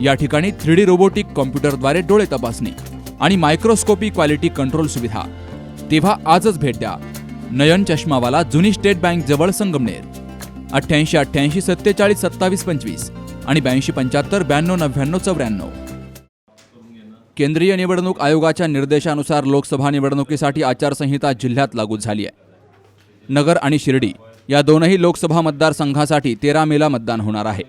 या ठिकाणी three D robotic कॉम्प्युटरद्वारे डोळे तपासणी आणि मायक्रोस्कोपी क्वालिटी कंट्रोल सुविधा. तेव्हा आजच भेट द्या. नयन चष्मावाला जुनी स्टेट बँक जवळ संगमनेर. अठ्ठ्याऐंशी अठ्ठ्याऐंशी सत्तेचाळीस सत्तावीस पंचवीस आणि ब्याऐंशी पंच्याहत्तर ब्याण्णव नव्याण्णव चौऱ्याण्णव. केंद्रीय निवडणूक आयोगाच्या निर्देशानुसार लोकसभा निवडणुकीसाठी आचारसंहिता जिल्ह्यात लागू झाली आहे नगर आणि शिर्डी या दोनही लोकसभा मतदारसंघासाठी तेरा मेला मतदान होणार आहे.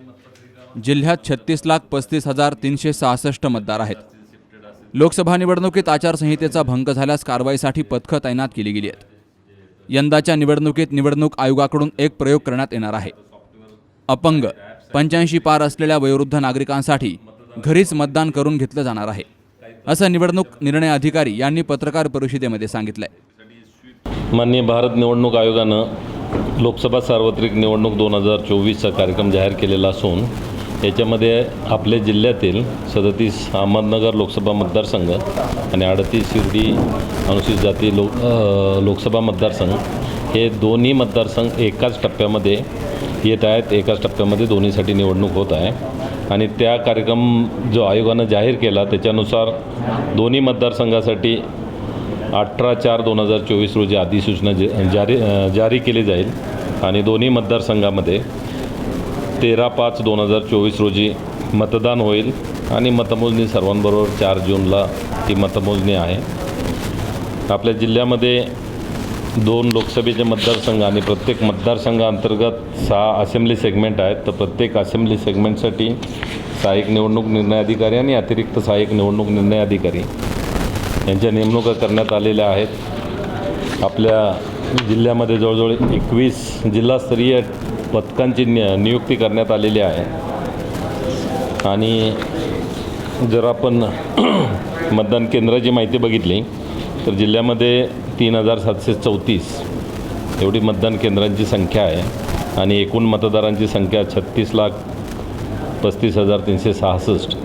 जिल्ह्यात छत्तीस लाख पस्तीस हजार तीनशे सहासष्ट मतदार आहेत. लोकसभा निवडणुकीत आचारसंहितेचा भंग झाल्यास कारवाईसाठी पथकं तैनात केली गेली आहेत. यंदाच्या निवडणुकीत निवडणूक आयोगाकडून एक प्रयोग करण्यात येणार आहे. अपंग पंच्याऐंशी पार असलेल्या वयोवृद्ध नागरिकांसाठी घरीच मतदान करून घेतलं जाणार आहे. असं निवडणूक निर्णय अधिकारी यांनी पत्रकार परिषदेमध्ये सांगितलंय. माननीय भारत निवडणूक आयोगानं लोकसभा सार्वत्रिक निवडणूक दोन हजार चोवीसचा कार्यक्रम जाहीर केलेला असून याच्यामध्ये आपल्या जिल्ह्यातील सदतीस अहमदनगर लोकसभा मतदारसंघ आणि अडतीस शिर्डी अनुसूचित जाती लोक लोकसभा मतदारसंघ हे दोन्ही मतदारसंघ एकाच टप्प्यामध्ये येत आहेत एकाच टप्प्यामध्ये दोन्हीसाठी निवडणूक होत आहे. आणि त्या कार्यक्रम जो आयोगानं जाहीर केला त्याच्यानुसार दोन्ही मतदारसंघासाठी अठरा चार दोन हजार चोवीस रोजी अधिसूचना ज जारी जारी केली जाईल. आणि दोन्ही मतदारसंघामध्ये तेरा पाच दोन हजार चोवीस रोजी मतदान होईल आणि मतमोजणी सर्वांबरोबर चार जूनला ती मतमोजणी आहे. आपल्या जिल्ह्यामध्ये दोन लोकसभेचे मतदारसंघ आणि प्रत्येक मतदारसंघाअंतर्गत सहा असेंब्ली सेगमेंट आहेत. तर प्रत्येक असेंब्ली सेगमेंटसाठी सहाय्यक निवडणूक निर्णय अधिकारी आणि अतिरिक्त सहाय्यक निवडणूक निर्णय अधिकारी यांच्या नेमणुका करण्यात आलेल्या आहेत. आपल्या जिल्ह्यामध्ये जवळजवळ एकवीस जिल्हास्तरीय पथकांची नि नियुक्ती करण्यात आलेली आहे. आणि जर आपण मतदान केंद्राची माहिती बघितली तर जिल्ह्यामध्ये तीन हजार सातशे चौतीस एवढी मतदान केंद्रांची संख्या आहे. आणि एकूण मतदारांची संख्या छत्तीस लाख पस्तीस हजार तीनशे सहासष्ट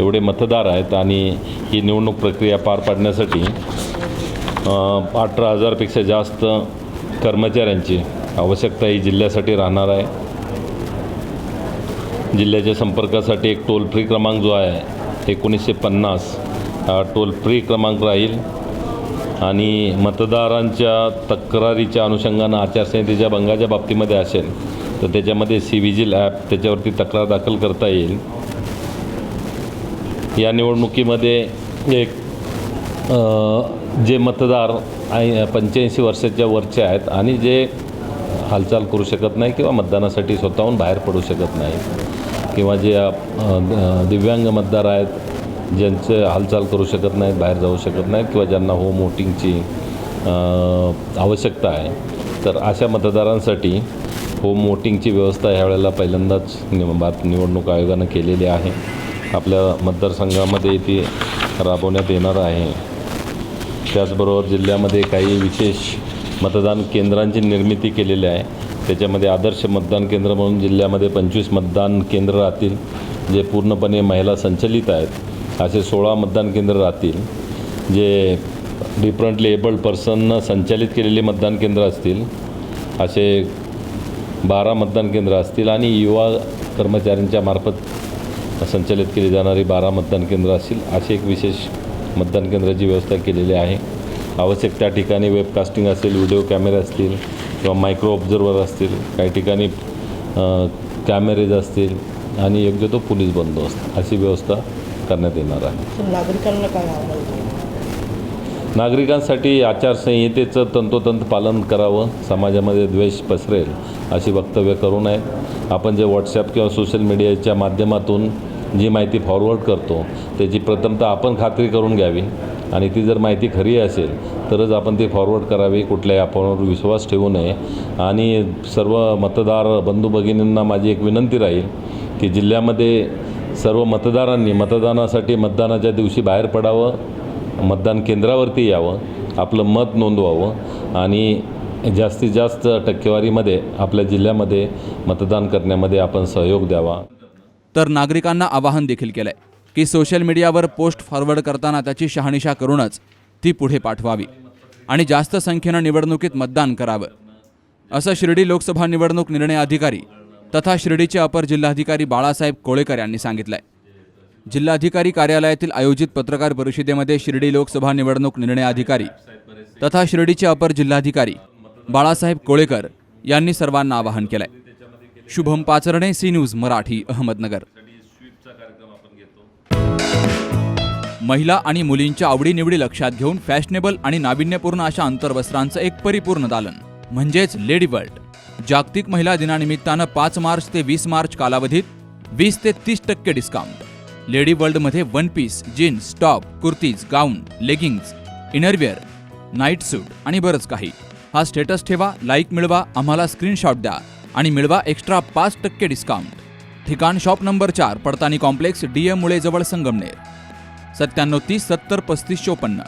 एवढे मतदार आहेत. आणि ही निवडणूक प्रक्रिया पार पाडण्यासाठी अठरा हजारपेक्षा जास्त कर्मचाऱ्यांची आवश्यकता ही जिल्ह्यासाठी राहणार आहे. जिल्ह्याच्या संपर्कासाठी एक टोल फ्री क्रमांक जो आहे एकोणीसशे पन्नास हा टोल फ्री क्रमांक राहील. आणि मतदारांच्या तक्रारीच्या अनुषंगानं आचारसंहितेच्या भंगाच्या बाबतीमध्ये असेल तर त्याच्यामध्ये सी विजिल ॲप त्याच्यावरती तक्रार दाखल करता येईल. या निवडणुकीमध्ये एक जे मतदार पंच्याऐंशी वर्षाच्या वरचे आहेत आणि जे हालचाल करू शकत नाही किंवा मतदानासाठी स्वतःहून बाहेर पडू शकत नाही. किंवा जे दिव्यांग मतदार आहेत ज्यांचे हालचाल करू शकत नाहीत बाहेर जाऊ शकत नाहीत किंवा ज्यांना होम वोटिंगची आवश्यकता आहे तर अशा मतदारांसाठी होम वोटिंगची व्यवस्था ह्यावेळेला पहिल्यांदाच निव भारत निवडणूक आयोगानं केलेली आहे. आपल्या मतदारसंघामध्ये ती राबवण्यात येणार आहे. त्याचबरोबर जिल्ह्यामध्ये काही विशेष मतदान केंद्रांची निर्मिती केलेली आहे. त्याच्यामध्ये आदर्श मतदान केंद्र म्हणून जिल्ह्यामध्ये पंचवीस मतदान केंद्र राहतील जे पूर्णपणे महिला संचलित आहेत. असे सोळा मतदान केंद्र राहतील जे डिफरंटली एबल्ड पर्सननं संचालित केलेली मतदान केंद्र असतील. असे बारा मतदान केंद्र असतील आणि युवा कर्मचाऱ्यांच्या मार्फत संचालित केली जाणारी बारा मतदान केंद्र असतील. अशी एक विशेष मतदान केंद्राची व्यवस्था केलेली आहे. आवश्यक त्या ठिकाणी वेबकास्टिंग असेल व्हिडिओ कॅमेरे असतील किंवा मायक्रो ऑब्झर्वर असतील काही ठिकाणी कॅमेरेज असतील आणि योग्य तो पोलीस बंदोबस्त अशी व्यवस्था करण्यात येणार आहे. नागरिकांना काय? नागरिकांसाठी आचारसंहितेचं तंतोतंत पालन करावं समाजामध्ये द्वेष पसरेल अशी वक्तव्य करू नयेत आपण जे व्हॉट्सॲप किंवा सोशल मीडियाच्या माध्यमातून जी माहिती फॉरवर्ड करतो त्याची प्रथमतः आपण खात्री करून घ्यावी. आणि ती जर माहिती खरी असेल तरच आपण ती फॉरवर्ड करावी कुठल्याही आपणावर विश्वास ठेवू नये. आणि सर्व मतदार बंधू भगिनींना माझी एक विनंती राहील की जिल्ह्यामध्ये सर्व मतदारांनी मतदानासाठी मतदानाच्या दिवशी बाहेर पडावं मतदान केंद्रावरती यावं आपलं मत नोंदवावं आणि जास्तीत जास्त टक्केवारीमध्ये आपल्या जिल्ह्यामध्ये मतदान करण्यामध्ये आपण सहयोग द्यावा. तर नागरिकांना आवाहन देखील केलं आहे की सोशल मीडियावर पोस्ट फॉरवर्ड करताना त्याची शहानिशा करूनच ती पुढे पाठवावी आणि जास्त संख्येनं निवडणुकीत मतदान करावं. असं शिर्डी लोकसभा निवडणूक निर्णय अधिकारी तथा शिर्डीचे अपर जिल्हाधिकारी बाळासाहेब कोळेकर यांनी सांगितलंय. जिल्हाधिकारी कार्यालयातील आयोजित पत्रकार परिषदेमध्ये शिर्डी लोकसभा निवडणूक निर्णय अधिकारी तथा शिर्डीचे अपर जिल्हाधिकारी बाळासाहेब कोळेकर यांनी सर्वांना आवाहन केलंय. Shubham Pacharne C news Marathi Ahmednagar. महिला आणि मुलींच्या आवडीनिवडी लक्षात घेऊन फॅशनेबल आणि नाविन्यपूर्ण अशा अंतर्वस्त्रांचं एक परिपूर्ण दालन. म्हणजेच लेडी वर्ल्ड. जागतिक महिला दिनानिमित्तानं पाच मार्च ते वीस मार्च कालावधीत वीस ते तीस टक्के डिस्काउंट लेडी वर्ल्डमध्ये one piece jeans top kurtis gown leggings innerwear night suit आणि बरंच काही. हा स्टेटस ठेवा लाईक मिळवा आम्हाला स्क्रीनशॉट द्या आणि मिळवा एक्स्ट्रा पाच टक्के डिस्काउंट ठिकाण शॉप नंबर चार पडतानी कॉम्प्लेक्स डी एम मुळे जवळ संगमनेर. सत्त्याण्णव तीस सत्तर पस्तीस चोपन्न.